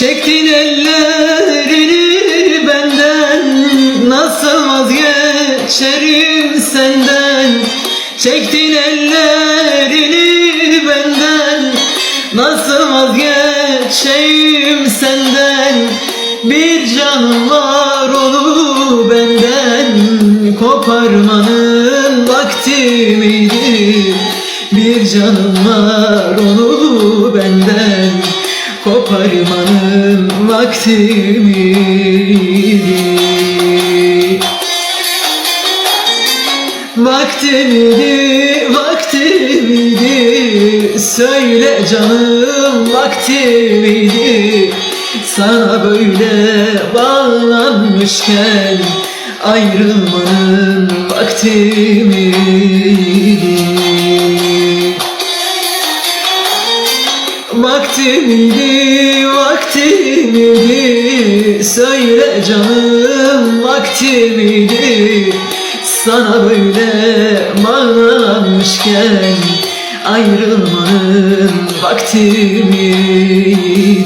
Çektin ellerini benden Nasıl vazgeçerim senden? Çektin ellerini benden Nasıl vazgeçeyim senden? Bir canım var onu benden Koparmanın vakti miydi? Bir canım var onu benden Koparmanın vakti miydi Vaktimiydi, vaktimiydi. Söyle canım vaktimiydi. Sana böyle bağlanmışken Ayrılmanın vakti miydi Vaktimiydi, vaktimiydi Söyle canım vaktimiydi Sana böyle bağlanmışken Ayrılmanın vakti miydi?